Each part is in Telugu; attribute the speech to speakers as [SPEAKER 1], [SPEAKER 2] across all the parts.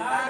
[SPEAKER 1] Ah.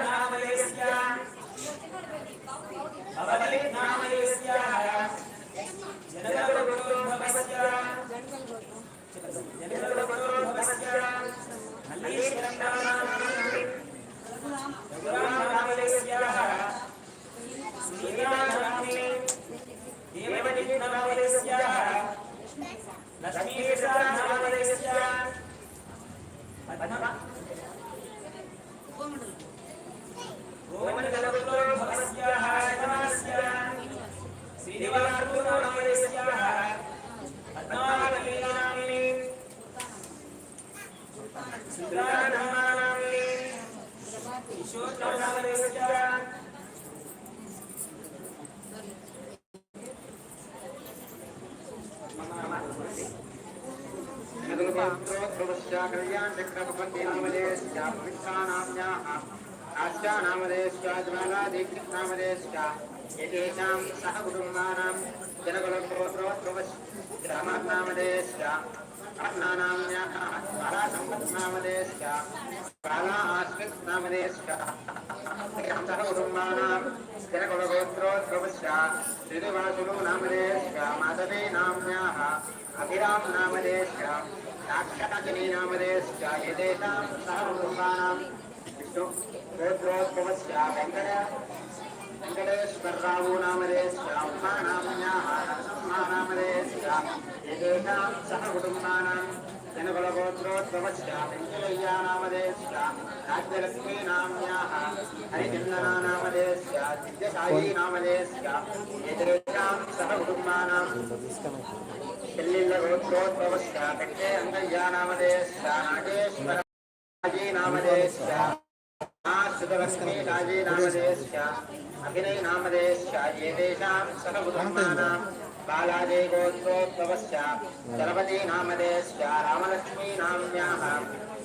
[SPEAKER 1] जनकुलगोत्रोद्भवश्रामनामधेयश्च अर्णानाम्याः कालासम्पत्नामधेयश्च काला आश्रितनामधेयश्च सह कुटुम्बानां जनकुलगोत्रोद्भवश्च श्रीनिवासुलो नामधेयश्च माधवे नाम्याः अभिराम नामधेयश्च साक्षाकिनी नामधेयश्च एतेषां सह कुटुम्बानां विष्णु गोत्रोद्भवश्च वेङ्कट వెంకటేశ్వరరావు నామరే బ్రాహ్మా నామ్యాహ నరసింహ నామరే ఏకాం సహ కుటుంబానాం జనకుల గోత్రోద్భవశ్చ వెంకటయ్యా నామదేశ్య రాజ్యలక్ష్మీ నామ్యాహ హరిచందనా నామదేశ్య దివ్యసాయి నామదేశ్య ఏదేషాం సహ కుటుంబానాం పిల్లిళ్ళ గోత్రోద్భవశ్చ వెంకటే బాలాజీ గోత్రోద్భవశ్చ చలపతి నామదేశ్చ రామలక్ష్మీ నామ్యాః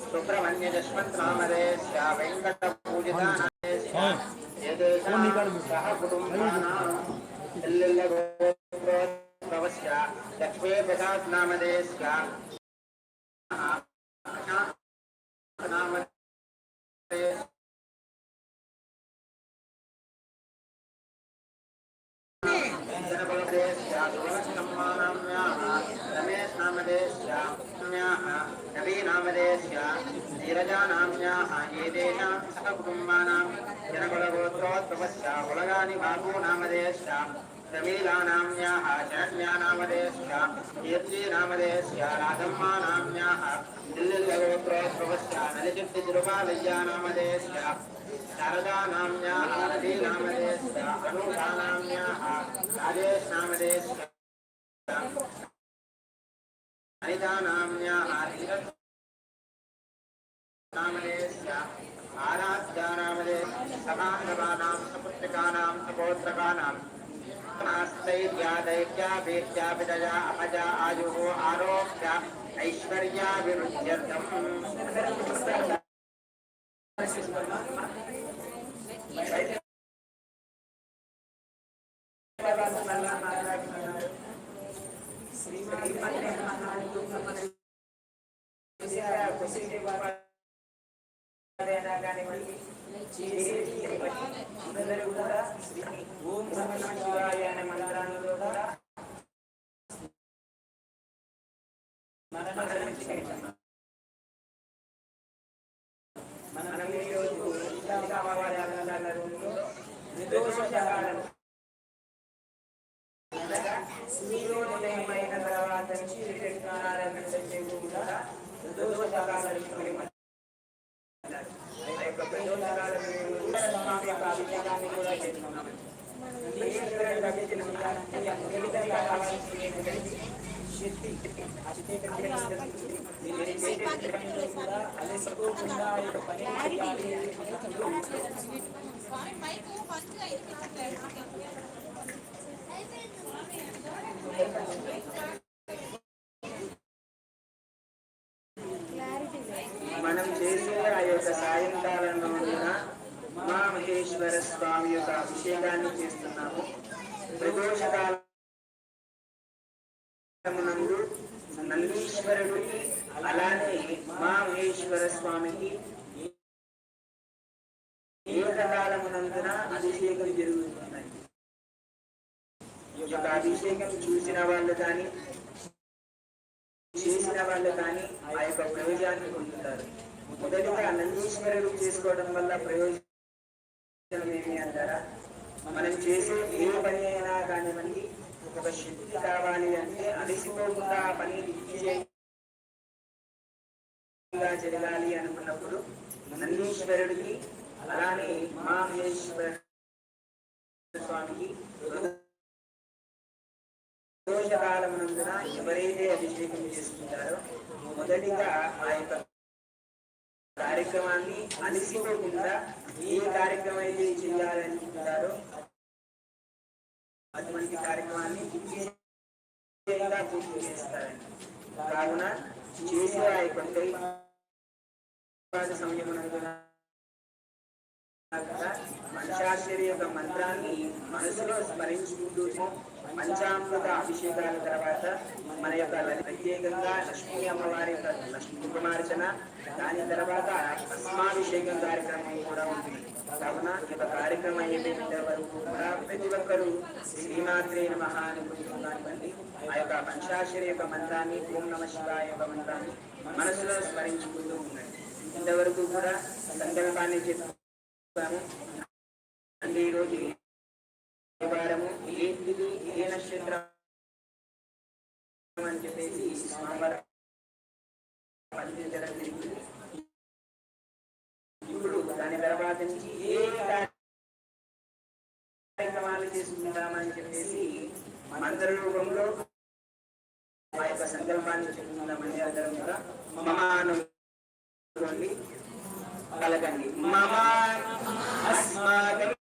[SPEAKER 1] సుబ్రహ్మణ్య జస్వంత్ నామదేశ్చ వెంకట పూజిత నామదేశ్చ ఏదేషాం సహ కుటుంబానాం ఎల్లెల్ల గోత్రోద్భవశ్చ లక్ష్మీ ప్రసాద్ నామదేశ్చ ఏదేషాం సహ కుటుంబానాం జనకులగోత్రోద్భవశ్చ కులగాని బాబు నామదేశ్చ समीलानाम्याः शरण्यानामधेश्या कीर्तिनामधेश्याराधम्मानाम्याः दिल्लिलगोत्रोद्भवस्या नलिचित्तिरुपालय्यानामधेश्या शारदानाम्याः रतीनामधेश्या अनूषानाम्याः राजेशनामधेश्या अनितानाम्याः नामधेश्या आराध्यानामधेश्या समानवानां सपोत्रकानां నామ్యాः రాజేష్ నామదేశ్చ అనితా నామ్యాः ధీరజ్ నామదేశ్చ
[SPEAKER 2] అందరూ కూడా
[SPEAKER 3] ఓం నమ శివాయ అనే మంత్రాన్ని
[SPEAKER 2] అలసిపోకుండా ఈ యొక్క పని చేయాలి
[SPEAKER 4] స్వామి మైక్ ఫస్ట్గా ఇరికించట్లేదు
[SPEAKER 3] మనం చేసే ఆ యొక్క సాయంకాలంలో ఉన్న మా మహేశ్వర స్వామి యొక్క అభిషేకాన్ని చేస్తున్నాము. ప్రదోషకాలందు నందీశ్వరుడికి అలానే మహేశ్వర స్వామికి ఏకకాలమునందున అభిషేకం జరుగుతున్నాయి. ఈ యొక్క అభిషేకం చూసిన వాళ్ళు కానీ చేసిన వాళ్ళు కానీ ఆ యొక్క ప్రయోజనాన్ని పొందుతారు. మొదటిగా నందీశ్వరుడు చేసుకోవడం వల్ల ప్రయోజనం ఏమి అంటారా? మనం చేసే ఏ పని అయినా కానివ్వండి ఒక శక్తి కావాలి అంటే అలసిపోకుండా ఆ పని జరగాలి అనుకున్నప్పుడు నందీశ్వరుడికి అలానే మహేశ్వర స్వామికి దోషకాలమునందున ఎవరైతే అభిషేకం చేసుకుంటారో మొదటిగా ఆ యొక్క కార్యక్రమాన్ని అలసిపోకుండా ఏ కార్యక్రమం అయితే చేయాలనుకుంటారో అటువంటి కార్యక్రమాన్ని పూర్తి చేస్తారండి కావున చేసే ఆ యొక్క దైవాద పంచాక్షరి యొక్క మంత్రాన్ని మనసులో స్మరించుకుంటూ పంచామృత అభిషేకాల తర్వాత మన యొక్క ప్రత్యేకంగా లక్ష్మీ అమ్మవారి యొక్క లక్ష్మీ కుమార్చన దాని తర్వాత అస్మాభిషేకం కార్యక్రమం కూడా ఉంది కావున ఈ కార్యక్రమం అయిపోయిన వరకు కూడా ప్రతి ఒక్కరూ శ్రీమాత్రే నమః అని కూర్చున్నానివ్వండి ఆ యొక్క పంచాక్షరి యొక్క మంత్రాన్ని ఓం నమ శివాయ యొక్క మంత్రాన్ని మనసులో స్మరించుకుంటూ ఉండండి. ఇంతవరకు కూడా సంకల్పాన్ని చెప్పాము. అంటే ఈరోజు వారము ఏ తిది ఏ నక్షత్రం అని చెప్పేసి స్వామివారు పండించడం జరిగింది. దాని ఏ కార్యక్రమాలు చేసుకుందామని చెప్పేసి మంత్ర రూపంలో మా యొక్క సంకల్పాన్ని చెప్పుకుందామని అందరం కూడా మమాను కలగండి. మమ అస్మాకం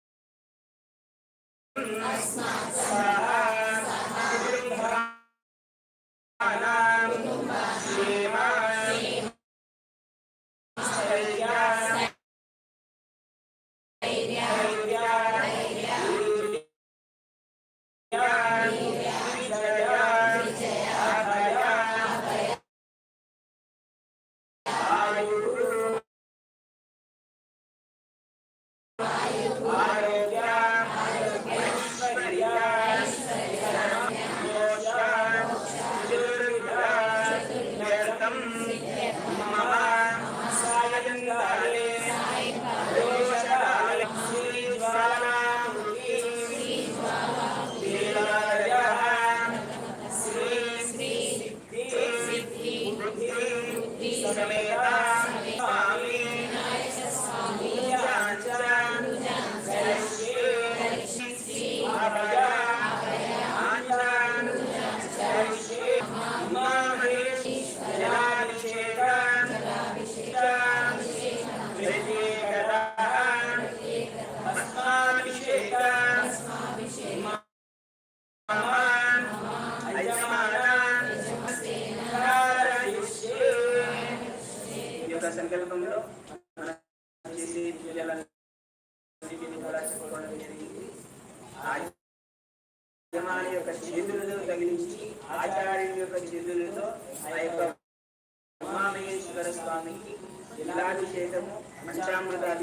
[SPEAKER 3] ఈ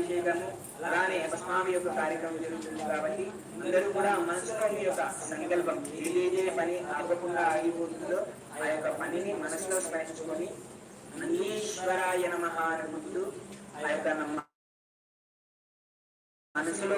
[SPEAKER 3] అభిషేకము
[SPEAKER 1] అలానే అపస్వామి యొక్క కార్యక్రమం జరుగుతుంది కాబట్టి అందరూ కూడా మనసులో మీ యొక్క సంకల్పం ఏదేదే పని ఆగకుండా ఆగిపోతుందో ఆ యొక్క పనిని మనసులో స్మరించుకొని అన్నీశ్వరాయ నమ అనుకుంటూ ఆ యొక్క మనసులో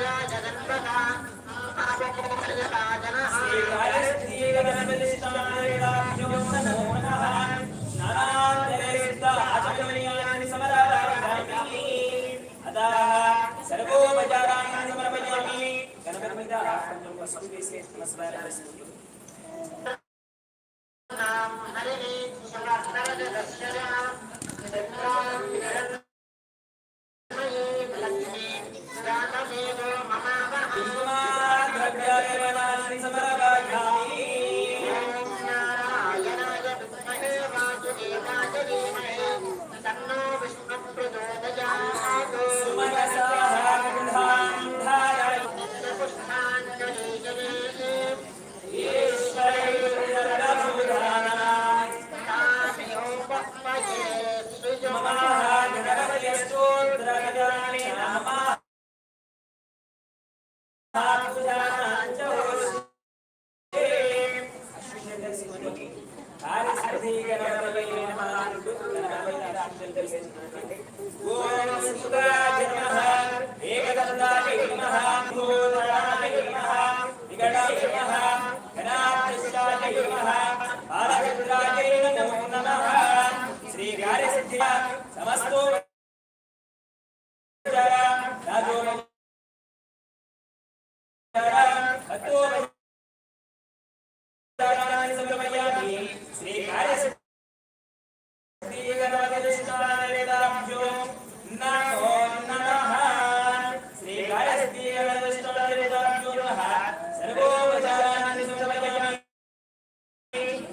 [SPEAKER 2] సర్వోపచారాన్ని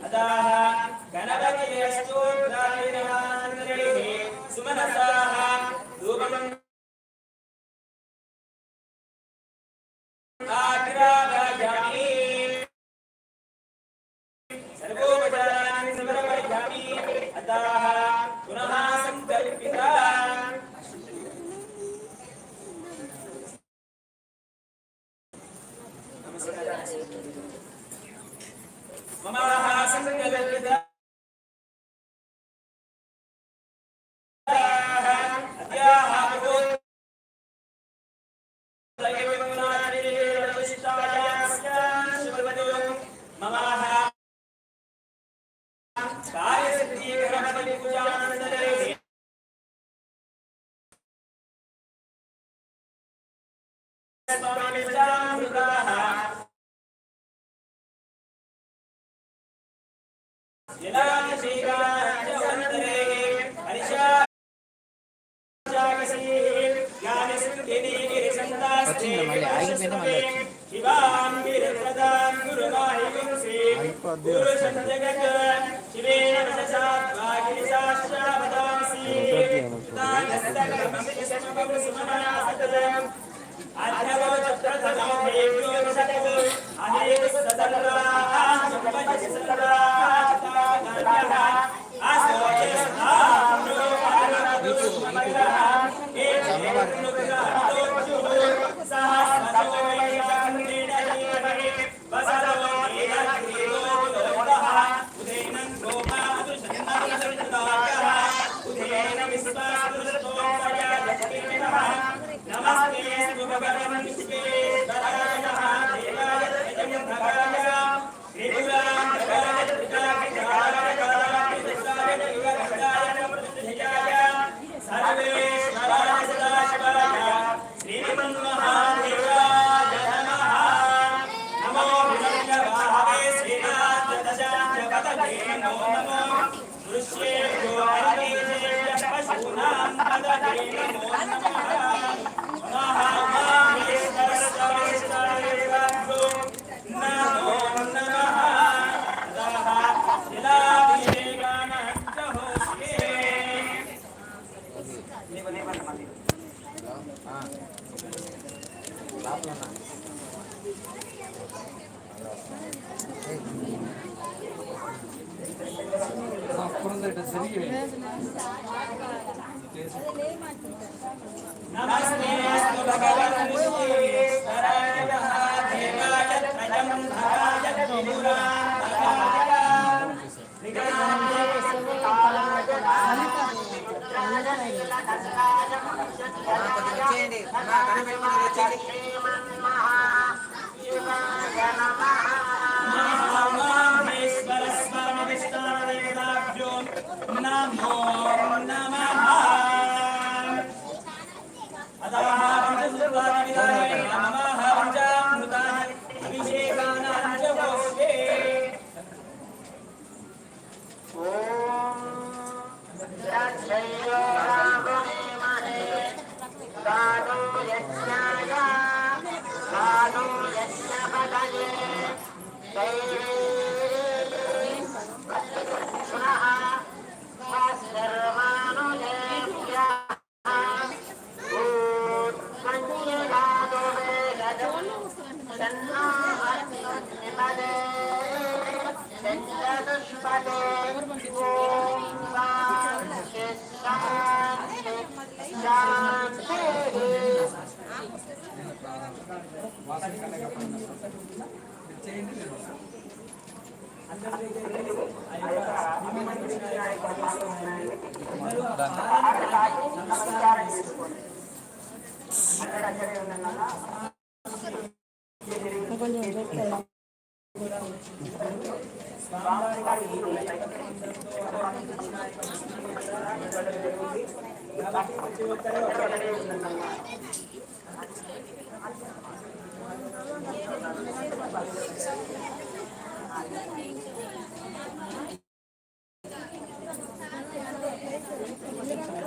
[SPEAKER 2] సర్వోపచారాన్ని వచ్చింది మళ్ళీ ఆగిపోయింది మళ్ళీ వచ్చింది నమో Tanya. అక్కడ అక్కడే ఉందన్న